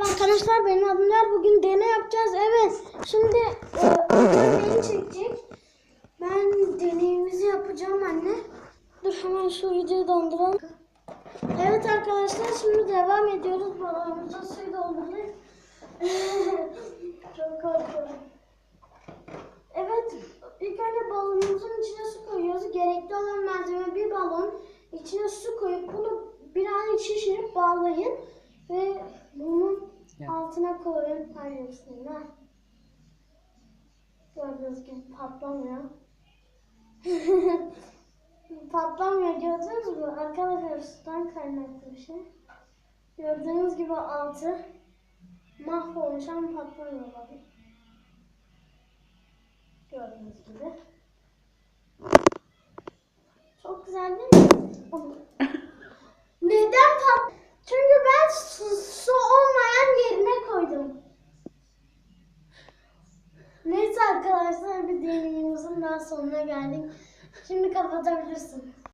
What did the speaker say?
Merhaba arkadaşlar benim adım Yer. Bugün deney yapacağız. Evet. Şimdi e, beni çekecek. Ben deneyimizi yapacağım anne. Dur hemen şu videoyu donduralım. Evet arkadaşlar şimdi devam ediyoruz. Balonumuza suyu doldurduk. Çok korkuyorum. Evet ilk önce balonumuzun içine su koyuyoruz. Gerekli olan malzeme bir balon. İçine su koyup bunu birazcık şişirip bağlayın. Ve bunun Ya. altına. Hayır bismillah. Gördüğünüz gibi patlamıyor. patlamıyor gördünüz mü? Arkadaşlar sudan kaynaklı bir şey. Gördüğünüz gibi altı mahvolmuş ama patlamıyor bakın. Gördüğünüz gibi. Çok güzel değil mi? Arkadaşlar bir deneyimimizin daha sonuna geldik. Şimdi kapatabilirsin.